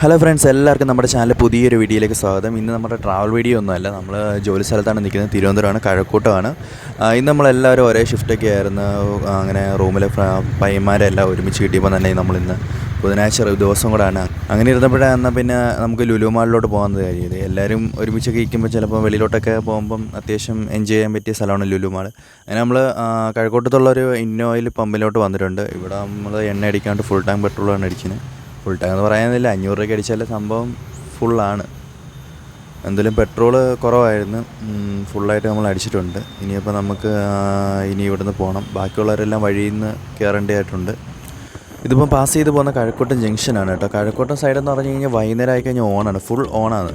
Hello friends എല്ലാവർക്കും നമ്മുടെ channel പുതിയൊരു വീഡിയോയിലേക്ക് സ്വാഗതം. ഇന്ന് നമ്മുടെ ട്രാവൽ വീഡിയോ ഒന്നുമല്ല. നമ്മൾ ജോലി സ്ഥലത്താണ് നിൽക്കുന്നത്. തിരുവനന്തപുരമാണ് കഴക്കൂട്ടമാണ്. ഇന്ന് നമ്മളെല്ലാവരും ഒരേ ഷിഫ്റ്റൊക്കെ ആയിരുന്നു. അങ്ങനെ റൂമിലെ പയ്യന്മാരെല്ലാം ഒരുമിച്ച് കിട്ടിയപ്പോൾ തന്നെ നമ്മളിന്ന് ബുധനാഴ്ച ഒരു ദിവസം കൂടാണ്. അങ്ങനെ ഇരുന്നപ്പോഴാണ് എന്നാൽ പിന്നെ നമുക്ക് ലുലു മാളിലോട്ട് പോകാമെന്ന് കഴിയത് എല്ലാവരും ഒരുമിച്ചൊക്കെ ഇരിക്കുമ്പോൾ ചിലപ്പോൾ വെളിയിലോട്ടൊക്കെ പോകുമ്പം അത്യാവശ്യം എൻജോയ് ചെയ്യാൻ പറ്റിയ സ്ഥലമാണ് ലുലു മാൾ അങ്ങനെ നമ്മൾ കഴക്കൂട്ടത്തുള്ളൊരു ഇന്നോയിൽ പമ്പിലോട്ട് വന്നിട്ടുണ്ട്. ഇവിടെ നമ്മൾ എണ്ണ അടിക്കാണ്ട് ഫുൾ ടൈം പെട്രോളാണ് അടിക്കുന്നത്. ഫുൾ ടാങ്ക് എന്ന് പറയാനില്ല. അഞ്ഞൂറ് രൂപയ്ക്ക് അടിച്ചാൽ സംഭവം ഫുള്ളാണ്. എന്തായാലും പെട്രോൾ കുറവായിരുന്നു. ഫുള്ളായിട്ട് നമ്മൾ അടിച്ചിട്ടുണ്ട്. ഇനിയിപ്പോൾ നമുക്ക് ഇനി ഇവിടുന്ന് പോകണം ബാക്കിയുള്ളവരെല്ലാം വഴിയിൽ നിന്ന് കയറേണ്ടതായിട്ടുണ്ട് ഇതിപ്പോൾ പാസ് ചെയ്ത് പോകുന്ന കഴക്കൂട്ടം ജംഗ്ഷനാണ് കേട്ടോ. കഴക്കൂട്ടം സൈഡ് എന്ന് പറഞ്ഞു കഴിഞ്ഞാൽ വൈകുന്നേരം ആയി കഴിഞ്ഞാൽ ഓണാണ്. ഫുൾ ഓണാണ്.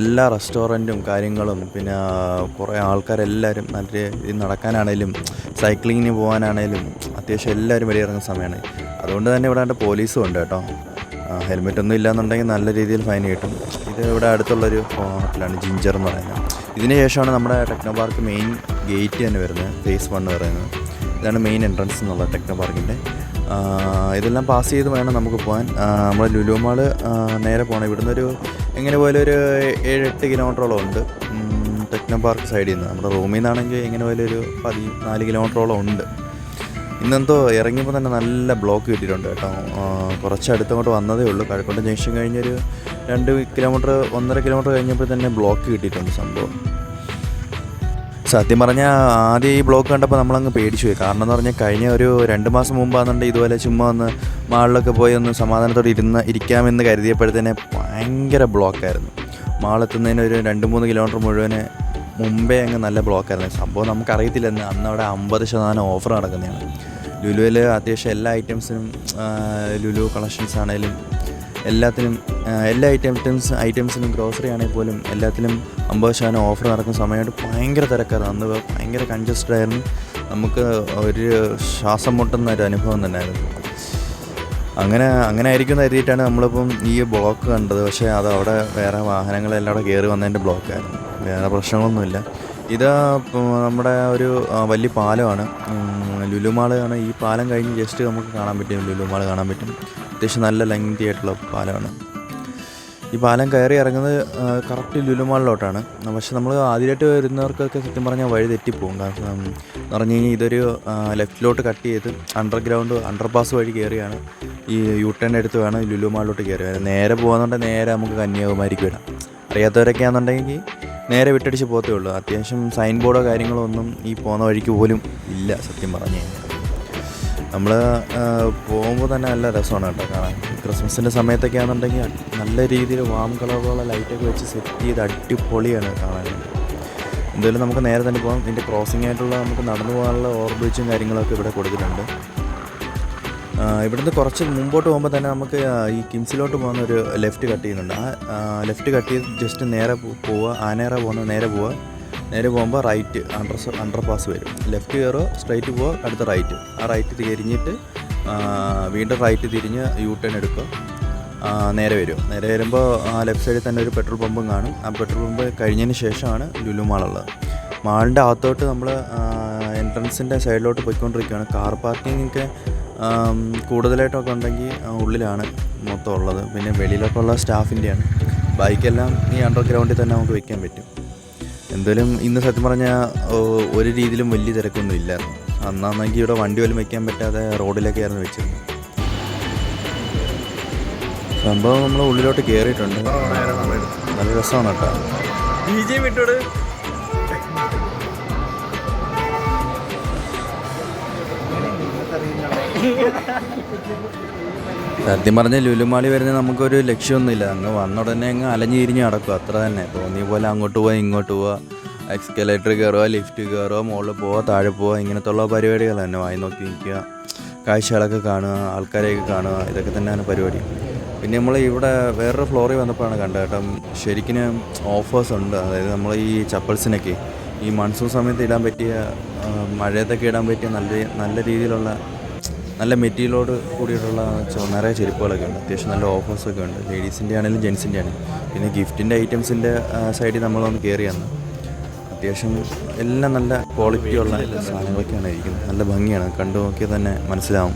എല്ലാ റെസ്റ്റോറന്റും കാര്യങ്ങളും പിന്നെ കുറേ ആൾക്കാരെല്ലാവരും നല്ല രീതിയിൽ നടക്കാനാണേലും സൈക്ലിങ്ങിന് പോകാനാണേലും അത്യാവശ്യം എല്ലാവരും വെളിയിറങ്ങുന്ന സമയമാണ്. അതുകൊണ്ട് തന്നെ ഇവിടെ പോലീസും ഉണ്ട് കേട്ടോ. ഹെൽമെറ്റ് ഒന്നും ഇല്ലാന്നുണ്ടെങ്കിൽ നല്ല രീതിയിൽ ഫൈൻ കിട്ടും. ഇത് ഇവിടെ അടുത്തുള്ളൊരു ഹോട്ടലാണ് ജിഞ്ചർ എന്ന് പറയുന്നത് ഇതിന് ശേഷമാണ് നമ്മുടെ ടെക്നോ പാർക്ക് മെയിൻ ഗേറ്റ് തന്നെ വരുന്നത് ഫേസ് വൺ എന്ന് പറയുന്നത്. ഇതാണ് മെയിൻ എൻട്രൻസ് എന്നുള്ളത് ടെക്നോ പാർക്കിന്റെ ഇതെല്ലാം പാസ് ചെയ്ത് വേണം നമുക്ക് പോകാൻ. നമ്മൾ ലുലു മാൾ നേരെ പോകണം ഇവിടുന്ന് ഒരു എങ്ങനെ പോയാലും ഒരു ഏഴ് എട്ട് കിലോമീറ്ററോളം ഉണ്ട്. ടെക്നോ പാർക്ക് സൈഡിൽ നിന്ന് നമ്മുടെ റൂമിൽ നിന്നാണെങ്കിൽ എങ്ങനെ പോയാലും ഒരു പതി നാല് കിലോമീറ്ററോളം ഉണ്ട്. ഇന്നെന്തോ ഇറങ്ങിയപ്പോൾ തന്നെ നല്ല ബ്ലോക്ക് കിട്ടിയിട്ടുണ്ട് കേട്ടോ. കുറച്ച് അടുത്തങ്ങോട്ട് വന്നതേ ഉള്ളൂ. കഴക്കൂട്ടം ജംഗ്ഷൻ കഴിഞ്ഞൊരു രണ്ട് കിലോമീറ്റർ ഒന്നര കിലോമീറ്റർ കഴിഞ്ഞപ്പോൾ തന്നെ ബ്ലോക്ക് കിട്ടിയിട്ടുണ്ട് സംഭവം. സത്യം പറഞ്ഞാൽ ആദ്യം ഈ ബ്ലോക്ക് കണ്ടപ്പോൾ നമ്മളങ്ങ് പേടിച്ചു പോയി. കാരണം എന്ന് പറഞ്ഞാൽ കഴിഞ്ഞ ഒരു രണ്ട് മാസം മുമ്പാണെന്നുണ്ടെങ്കിൽ ഇതുപോലെ ചുമ്മാ ഒന്ന് മാളിലൊക്കെ പോയി ഒന്ന് സമാധാനത്തോടെ ഇരുന്ന് ഇരിക്കാമെന്ന് കരുതിയപ്പോഴത്തേനെ ഭയങ്കര ബ്ലോക്കായിരുന്നു മാളെത്തുന്നതിന് ഒരു രണ്ട് മൂന്ന് കിലോമീറ്റർ മുഴുവൻ മുമ്പേ അങ്ങ് നല്ല ബ്ലോക്കായിരുന്നു സംഭവം നമുക്കറിയത്തില്ലെന്ന്. അന്ന് അവിടെ അമ്പത് ശതമാനം ഓഫർ നടക്കുന്നതാണ്. ലുലുവിൽ അത്യാവശ്യം എല്ലാ ഐറ്റംസിനും ലുലു കളക്ഷൻസ് ആണെങ്കിലും എല്ലാത്തിനും എല്ലാ ഐറ്റംസ് ഐറ്റംസിനും ഗ്രോസറി ആണെങ്കിൽ പോലും എല്ലാത്തിനും അമ്പത് ശതമാനം ഓഫർ നടക്കുന്ന സമയമായിട്ട് ഭയങ്കര തിരക്കായിരുന്നു. അന്ന് ഭയങ്കര കൺജസ്റ്റഡ് ആയിരുന്നു. നമുക്ക് ഒരു ശ്വാസം മുട്ടുന്ന ഒരു അനുഭവം തന്നെയായിരുന്നു. അങ്ങനെ അങ്ങനെ ആയിരിക്കും കരുതിയിട്ടാണ് നമ്മളിപ്പം ഈ ബ്ലോക്ക് കണ്ടത്. പക്ഷേ അത് അവിടെ വേറെ വാഹനങ്ങളെല്ലാം അവിടെ കയറി വന്നതിന്റെ ബ്ലോക്കായിരുന്നു വേറെ പ്രശ്നങ്ങളൊന്നുമില്ല. ഇത് നമ്മുടെ ഒരു വലിയ പാലമാണ്. ലുലുമാളാണ്. ഈ പാലം കഴിഞ്ഞ് ജസ്റ്റ് നമുക്ക് കാണാൻ പറ്റും. ലുലുമാൾ കാണാൻ പറ്റും. അത്യാവശ്യം നല്ല ലെങ്തി ആയിട്ടുള്ള പാലമാണ്. ഈ പാലം കയറി ഇറങ്ങുന്നത് കറക്റ്റ് ലുലുമാളിലോട്ടാണ്. പക്ഷെ നമ്മൾ ആദ്യമായിട്ട് വരുന്നവർക്കൊക്കെ സത്യം പറഞ്ഞാൽ വഴി തെറ്റിപ്പോകും കാരണം എന്ന് പറഞ്ഞു കഴിഞ്ഞാൽ ഇതൊരു ലെഫ്റ്റിലോട്ട് കട്ട് ചെയ്ത് അണ്ടർഗ്രൗണ്ട് അണ്ടർപാസ് വഴി കയറിയാണ്. ഈ യു ടേൺ എടുത്ത് വേണം ലുലുമാളിലോട്ട് കയറി നേരെ പോകുന്നുണ്ടെങ്കിൽ നേരെ നമുക്ക് കന്യാകുമാരിക്ക് വിടാം. അറിയാത്തവരൊക്കെ ആണെന്നുണ്ടെങ്കിൽ നേരെ വിട്ടടിച്ച് പോകത്തേ ഉള്ളൂ. അത്യാവശ്യം സൈൻ ബോർഡോ കാര്യങ്ങളോ ഒന്നും ഈ പോകുന്ന വഴിക്ക് പോലും ഇല്ല സത്യം പറഞ്ഞു കഴിഞ്ഞാൽ. നമ്മൾ പോകുമ്പോൾ തന്നെ നല്ല രസമാണ് കേട്ടോ കാണാൻ. ക്രിസ്മസിന്റെ സമയത്തൊക്കെ ആണെന്നുണ്ടെങ്കിൽ നല്ല രീതിയിൽ വാം കളറുള്ള ലൈറ്റൊക്കെ വെച്ച് സെറ്റ് ചെയ്ത് അടിപൊളിയാണ് കാണാൻ. എന്തായാലും നമുക്ക് നേരെ തന്നെ പോകാം ഇതിന്റെ ക്രോസിംഗ് ആയിട്ടുള്ള നമുക്ക് നടന്നു പോകാനുള്ള ഓവർബ്രിഡ്ജും കാര്യങ്ങളൊക്കെ ഇവിടെ കൊടുത്തിട്ടുണ്ട്. ഇവിടുന്ന് കുറച്ച് മുമ്പോട്ട് പോകുമ്പോൾ തന്നെ നമുക്ക് ഈ കിംസിലോട്ട് പോകുന്ന ഒരു ലെഫ്റ്റ് കട്ട് ചെയ്യുന്നുണ്ട്. ആ ലെഫ്റ്റ് കട്ട് ചെയ്ത് ജസ്റ്റ് നേരെ പോവുക ആനേറ പോകുന്ന നേരെ പോവുക. നേരെ പോകുമ്പോൾ റൈറ്റ് അണ്ടർ അണ്ടർ പാസ് വരും. ലെഫ്റ്റ് കയറോ സ്ട്രൈറ്റ് പോവുക അടുത്ത റൈറ്റ് ആ റൈറ്റ് തിരിഞ്ഞിട്ട് വീണ്ടും റൈറ്റ് തിരിഞ്ഞ് യു ടേൺ എടുക്കുക നേരെ വരും. നേരെ വരുമ്പോൾ ആ ലെഫ്റ്റ് സൈഡിൽ തന്നെ ഒരു പെട്രോൾ പമ്പും കാണും. ആ പെട്രോൾ പമ്പ് കഴിഞ്ഞതിന് ശേഷമാണ് ലുലു മാളുള്ളത് മാളിന്റെ അകത്തോട്ട് നമ്മൾ എൻട്രൻസിന്റെ സൈഡിലോട്ട് പോയിക്കൊണ്ടിരിക്കുകയാണ്. കാർ പാർക്കിങ്ങൊക്കെ കൂടുതലായിട്ടൊക്കെ ഉണ്ടെങ്കിൽ ഉള്ളിലാണ് മൊത്തം ഉള്ളത്. പിന്നെ വെളിയിലൊക്കെ ഉള്ള സ്റ്റാഫിന്റെയാണ്. ബൈക്കെല്ലാം ഈ അണ്ടർഗ്രൗണ്ടിൽ തന്നെ നമുക്ക് വെക്കാൻ പറ്റും. എന്തായാലും ഇന്ന് സത്യം പറഞ്ഞാൽ ഒരു രീതിയിലും വലിയ തിരക്കൊന്നും ഇല്ലായിരുന്നു അന്നാണെങ്കിൽ ഇവിടെ വണ്ടി പോലും വയ്ക്കാൻ പറ്റാതെ റോഡിലൊക്കെ ആയിരുന്നു വെച്ചിരുന്നത്. സംഭവം നമ്മൾ ഉള്ളിലോട്ട് കയറിയിട്ടുണ്ട് നല്ല രസമാണ് കേട്ടോ. സത്യം പറഞ്ഞ ലുലുമാളി വരുന്ന നമുക്കൊരു ലക്ഷ്യമൊന്നുമില്ല അങ്ങ് വന്ന ഉടനെ അങ്ങ് അലഞ്ഞു തിരിഞ്ഞ് നടക്കും. അത്ര തന്നെ. തോന്നിയ പോലെ അങ്ങോട്ട് പോവാ ഇങ്ങോട്ട് പോവാ. എക്സ്കലേറ്റർ കയറുക ലിഫ്റ്റ് കയറുക മുകളിൽ പോവുക താഴെ പോവുക ഇങ്ങനത്തുള്ള പരിപാടികൾ തന്നെ വായി നോക്കി നിൽക്കുക. കാഴ്ചകളൊക്കെ കാണുക ആൾക്കാരെയൊക്കെ കാണുക. ഇതൊക്കെ തന്നെയാണ് പരിപാടി. പിന്നെ നമ്മൾ ഇവിടെ വേറൊരു ഫ്ലോറിൽ വന്നപ്പോഴാണ് കണ്ടത് കേട്ടോ. ശരിക്കും ഓഫേഴ്സ് ഉണ്ട്. അതായത് നമ്മൾ ഈ ചപ്പൽസിനൊക്കെ ഈ മൺസൂൺ സമയത്ത് ഇടാൻ പറ്റിയ മഴയത്തൊക്കെ ഇടാൻ പറ്റിയ നല്ല നല്ല രീതിയിലുള്ള നല്ല മെറ്റീരിയലോട് കൂടിയിട്ടുള്ള നിറയെ ചെരുപ്പുകളൊക്കെ ഉണ്ട്. അത്യാവശ്യം നല്ല ഓഫേഴ്സൊക്കെ ഉണ്ട്. ലേഡീസിന്റെ ആണെങ്കിലും ജെൻസിന്റെ ആണെങ്കിലും. പിന്നെ ഗിഫ്റ്റിന്റെ ഐറ്റംസിന്റെ സൈഡിൽ നമ്മളൊന്ന് കയറി വന്നു അത്യാവശ്യം എല്ലാം നല്ല ക്വാളിറ്റി ഉള്ള സാധനങ്ങളൊക്കെയാണ് ഇരിക്കുന്നത്. നല്ല ഭംഗിയാണ്. കണ്ടു നോക്കിയാൽ തന്നെ മനസ്സിലാവും.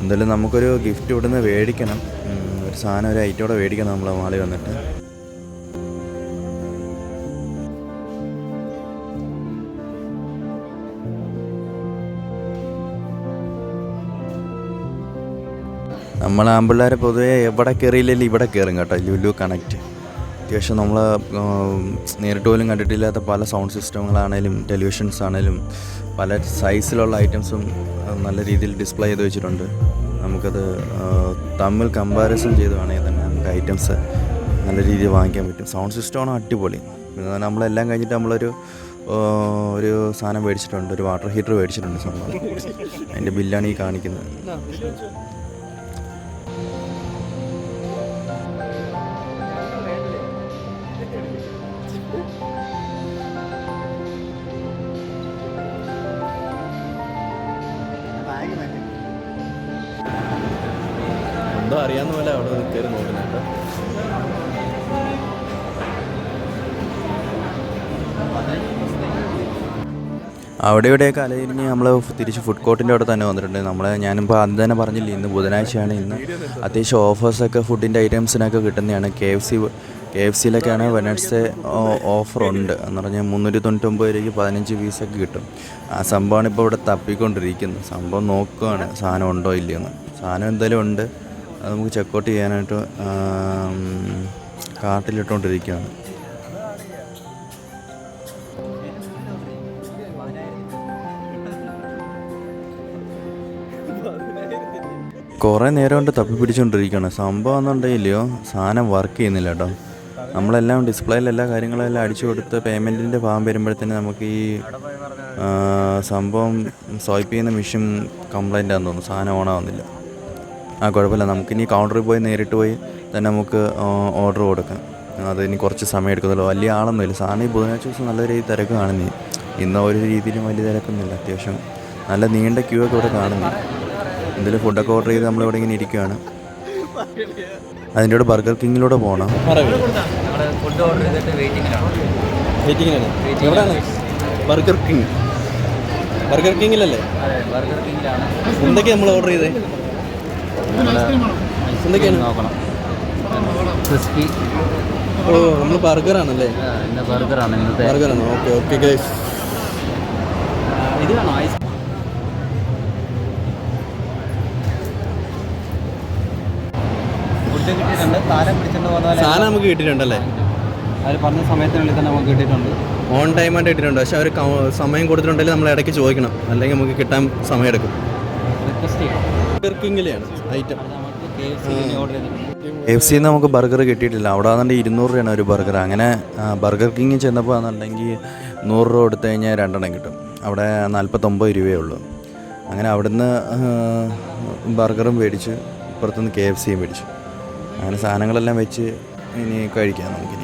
എന്തായാലും നമുക്കൊരു ഗിഫ്റ്റ് ഇവിടുന്ന് മേടിക്കണം. ഒരു സാധനം ഒരു ഐറ്റോടെ മേടിക്കണം നമ്മൾ മാളി വന്നിട്ട്. നമ്മൾ ആമ്പിള്ളേരെ പൊതുവേ എവിടെ കയറിയില്ലെങ്കിൽ ഇവിടെ കയറും കേട്ടോ. ലുലു കണക്റ്റ് അത്യാവശ്യം നമ്മൾ നേരിട്ട് പോലും കണ്ടിട്ടില്ലാത്ത പല സൗണ്ട് സിസ്റ്റങ്ങളാണേലും ടെലിവിഷൻസ് ആണേലും പല സൈസിലുള്ള ഐറ്റംസും നല്ല രീതിയിൽ ഡിസ്പ്ലേ ചെയ്ത് വെച്ചിട്ടുണ്ട്. നമുക്കത് തമ്മിൽ കമ്പാരിസൺ ചെയ്ത് വേണമെങ്കിൽ തന്നെ നമുക്ക് ഐറ്റംസ് നല്ല രീതിയിൽ വാങ്ങിക്കാൻ പറ്റും. സൗണ്ട് സിസ്റ്റമാണ് അടിപൊളി. പിന്നെ നമ്മളെല്ലാം കഴിഞ്ഞിട്ട് നമ്മളൊരു ഒരു സാധനം മേടിച്ചിട്ടുണ്ട്. ഒരു വാട്ടർ ഹീറ്റർ മേടിച്ചിട്ടുണ്ട് സംഭവം. അതിന്റെ ബില്ലാണ് ഈ കാണിക്കുന്നത്. എന്തോ അറിയാവുന്ന പോലെ അവിടെ കയറി നോക്കുന്നുണ്ട് അവിടെ ഇവിടെയൊക്കെ അലയിരിഞ്ഞ് നമ്മൾ തിരിച്ച് ഫുഡ് കോർട്ടിന്റെ അവിടെ തന്നെ വന്നിട്ടുണ്ട്. നമ്മൾ ഞാനിപ്പോൾ അന്ന് തന്നെ പറഞ്ഞില്ല ഇന്ന് ബുധനാഴ്ചയാണ് ഇന്ന്. അത്യാവശ്യം ഓഫേഴ്സൊക്കെ ഫുഡിന്റെ ഐറ്റംസിനൊക്കെ കിട്ടുന്നതാണ്. K F C K F സിയിലൊക്കെയാണ് Wednesday ഓഫറുണ്ട് എന്ന് പറഞ്ഞാൽ മുന്നൂറ്റി തൊണ്ണൂറ്റൊമ്പത് രൂപയ്ക്ക് പതിനഞ്ച് പീസൊക്കെ കിട്ടും. ആ സംഭവമാണ് ഇപ്പോൾ ഇവിടെ തപ്പിക്കൊണ്ടിരിക്കുന്നത്. സംഭവം നോക്കുകയാണ് സാധനം ഉണ്ടോ ഇല്ലയോ എന്ന് സാധനം എന്തായാലും ഉണ്ട്. നമുക്ക് ചെക്കൗട്ട് ചെയ്യാനായിട്ട് കാർട്ടിലിട്ടുകൊണ്ടിരിക്കുകയാണ് കുറേ നേരം കൊണ്ട് തപ്പി പിടിച്ചുകൊണ്ടിരിക്കുകയാണ് സംഭവം എന്നുണ്ടെങ്കിലോ സാധനം വർക്ക് ചെയ്യുന്നില്ല കേട്ടോ. നമ്മളെല്ലാം ഡിസ്പ്ലേയിൽ എല്ലാ കാര്യങ്ങളെല്ലാം അടിച്ചു കൊടുത്ത് പേയ്മെന്റിന്റെ ഭാഗം വരുമ്പോഴത്തേന് നമുക്ക് ഈ സംഭവം സ്വൈപ്പ് ചെയ്യുന്ന മെഷീൻ കംപ്ലൈന്റ് ആണെന്ന് തോന്നുന്നു. സാധനം ഓണാവുന്നില്ല. ആ കുഴപ്പമില്ല. നമുക്കിനി കൗണ്ടറിൽ പോയി നേരിട്ട് പോയി തന്നെ നമുക്ക് ഓർഡർ കൊടുക്കാം. അത് ഇനി കുറച്ച് സമയം എടുക്കുന്നുള്ളൂ. വലിയ ആളൊന്നുമില്ല. സാധനം ഈ ബുധനാഴ്ച ദിവസം നല്ല രീതിയിൽ തിരക്ക് കാണുന്നേ. ഇന്ന് ഒരു രീതിയിലും വലിയ തിരക്കൊന്നുമില്ല. അത്യാവശ്യം നല്ല നീണ്ട ക്യൂ ഒക്കെ ഇവിടെ കാണുന്നു. എന്തെങ്കിലും ഫുഡൊക്കെ ഓർഡർ ചെയ്ത് നമ്മളിവിടെ ഇങ്ങനെ ഇരിക്കുകയാണ് അതിന്റെ കൂടെ ബർഗർ കിങ്ങിലൂടെ പോകണം ഫുഡ് ഓർഡർ ചെയ്തിട്ട് വെയിറ്റിംഗിലാണ് ബർഗർ കിങ് ബർഗർ കിങ്ങിലല്ലേ അതെ ബർഗർ കിങ്ങിലാണ് എന്തൊക്കെയാണ് നമ്മൾ ഓർഡർ ചെയ്തത് എന്തൊക്കെയാണ്? നോക്കണം. ക്രിസ്പി. ഓ നമ്മൾ ബർഗറാണല്ലേ? ബർഗറാണ് ഇന്നത്തെ. ബർഗറാണ്. Okay okay guys. ഇത് വേണോ? ഐസ് സാധനം നമുക്ക് കിട്ടിയിട്ടുണ്ടല്ലേ? അവർ പറഞ്ഞ സമയത്തിനുള്ളിൽ തന്നെ നമുക്ക് കിട്ടിയിട്ടുണ്ട്. ഓൺ ടൈമായിട്ട് കിട്ടിയിട്ടുണ്ട്. പക്ഷെ അവർ സമയം കൊടുത്തിട്ടുണ്ടെങ്കിൽ നമ്മൾ ഇടയ്ക്ക് ചോദിക്കണം. അല്ലെങ്കിൽ നമുക്ക് കിട്ടാൻ സമയം എടുക്കും റിക്വസ്റ്റ് ചെയ്യാം. Burger item. എഫ് സി നമുക്ക് ബർഗർ കിട്ടിയിട്ടില്ല. അവിടെ ആണെന്നുണ്ടെങ്കിൽ ഇരുന്നൂറ് രൂപയാണ് ഒരു ബർഗർ. അങ്ങനെ ബർഗർ കിങ് ചെന്നപ്പോൾ ആണെന്നുണ്ടെങ്കിൽ നൂറ് രൂപ എടുത്തു കഴിഞ്ഞാൽ രണ്ടെണ്ണം കിട്ടും. അവിടെ നാൽപ്പത്തൊമ്പത് രൂപയേ ഉള്ളൂ. അങ്ങനെ അവിടുന്ന് ബർഗറും മേടിച്ച് പുറത്തുനിന്ന് കെ എഫ് സിയും മേടിച്ചു. അങ്ങനെ സാധനങ്ങളെല്ലാം വെച്ച് ഇനി കഴിക്കാം നമുക്കിനി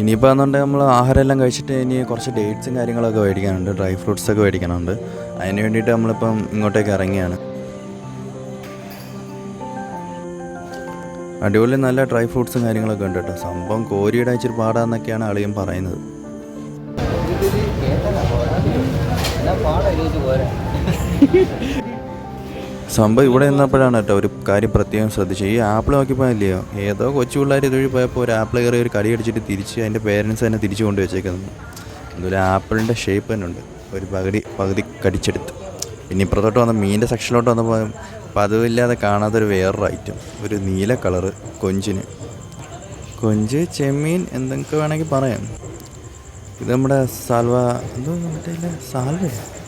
ഇനിയിപ്പോൾ എന്നുണ്ടെങ്കിൽ നമ്മൾ ആഹാരമെല്ലാം കഴിച്ചിട്ട് ഇനി കുറച്ച് ഡേറ്റ്സും കാര്യങ്ങളൊക്കെ മേടിക്കാനുണ്ട്. ഡ്രൈ ഫ്രൂട്ട്സ് ഒക്കെ മേടിക്കാനുണ്ട്. അതിന് വേണ്ടിയിട്ട് നമ്മളിപ്പം ഇങ്ങോട്ടേക്ക് ഇറങ്ങിയാണ്. അടിപൊളി നല്ല ഡ്രൈ ഫ്രൂട്ട്സും കാര്യങ്ങളൊക്കെ ഉണ്ട് കേട്ടോ. സംഭവം കോരിയുടെ ഇച്ചിരി പാടാന്നൊക്കെയാണ് അളിയും പറയുന്നത്. സംഭവം ഇവിടെ നിന്നപ്പോഴാണ് കേട്ടോ ഒരു കാര്യം പ്രത്യേകം ശ്രദ്ധിച്ചത്. ഈ ആപ്പിൾ നോക്കിയപ്പോൾ ഇല്ലയോ ഏതോ കൊച്ചു പിള്ളേർ ഇതുവഴി പോയപ്പോൾ ഒരു ആപ്പിൾ കയറി ഒരു കടി അടിച്ചിട്ട് തിരിച്ച് അതിന്റെ പേരൻസ് തന്നെ തിരിച്ചു കൊണ്ടു വെച്ചേക്കുന്നത് എന്തായാലും ആപ്പിളിന്റെ ഷേപ്പ് തന്നെ ഉണ്ട്. ഒരു പകുതി പകുതി കടിച്ചെടുത്ത്. പിന്നെ ഇപ്പുറത്തോട്ട് വന്ന മീനിന്റെ സെക്ഷനിലോട്ട് വന്നപ്പോൾ പതിവില്ലാതെ കാണാത്തൊരു വേറൊരു ഐറ്റം ഒരു നീല കളറ് കൊഞ്ചിന്. കൊഞ്ച് ചെമ്മീൻ എന്തൊക്കെ വേണമെങ്കിൽ പറയാം. ഇത് നമ്മുടെ സാൽവ എന്തോ മറ്റേ സാൽവ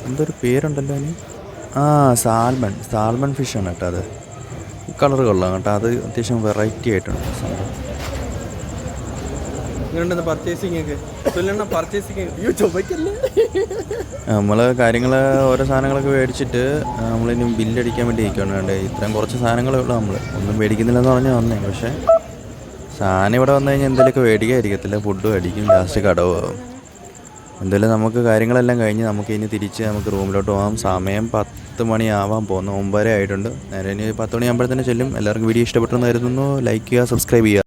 എന്തോ ഒരു പേരുണ്ടല്ലോ അതിന്. ആ സാൽമൺ. സാൽമൺ ഫിഷാണ് കേട്ടോ അത്. കളർ കൊള്ളാം കേട്ടോ. അത് അത്യാവശ്യം വെറൈറ്റി ആയിട്ടുണ്ട് സംഭവം. നമ്മൾ കാര്യങ്ങൾ ഓരോ സാധനങ്ങളൊക്കെ മേടിച്ചിട്ട് നമ്മളിനി ബില്ലടിക്കാൻ വേണ്ടി ഇരിക്കുകയാണ് വേണ്ടത് ഇത്രയും കുറച്ച് സാധനങ്ങളേ ഉള്ളൂ നമ്മൾ ഒന്നും മേടിക്കുന്നില്ലെന്ന് പറഞ്ഞാൽ വന്നേ. പക്ഷേ സാധനം ഇവിടെ വന്നു കഴിഞ്ഞാൽ എന്തെങ്കിലുമൊക്കെ മേടിക്കാതിരിക്കത്തില്ല. ഫുഡ് അടിക്കും ലാസ്റ്റ് കടവ് എന്തായാലും നമുക്ക് കാര്യങ്ങളെല്ലാം കഴിഞ്ഞ് നമുക്ക് ഇനി തിരിച്ച് നമുക്ക് റൂമിലോട്ട് പോകാം. സമയം പത്ത് മണിയാവാൻ പോകുന്നു. ഒമ്പതര ആയിട്ടുണ്ട്. നേരെ ഇനി പത്ത് മണിയാകുമ്പോഴത്തേനും ചെല്ലും. എല്ലാവർക്കും വീഡിയോ ഇഷ്ടപ്പെട്ടെന്ന് കരുതുന്നു. ലൈക്ക് ചെയ്യുക സബ്സ്ക്രൈബ് ചെയ്യുക.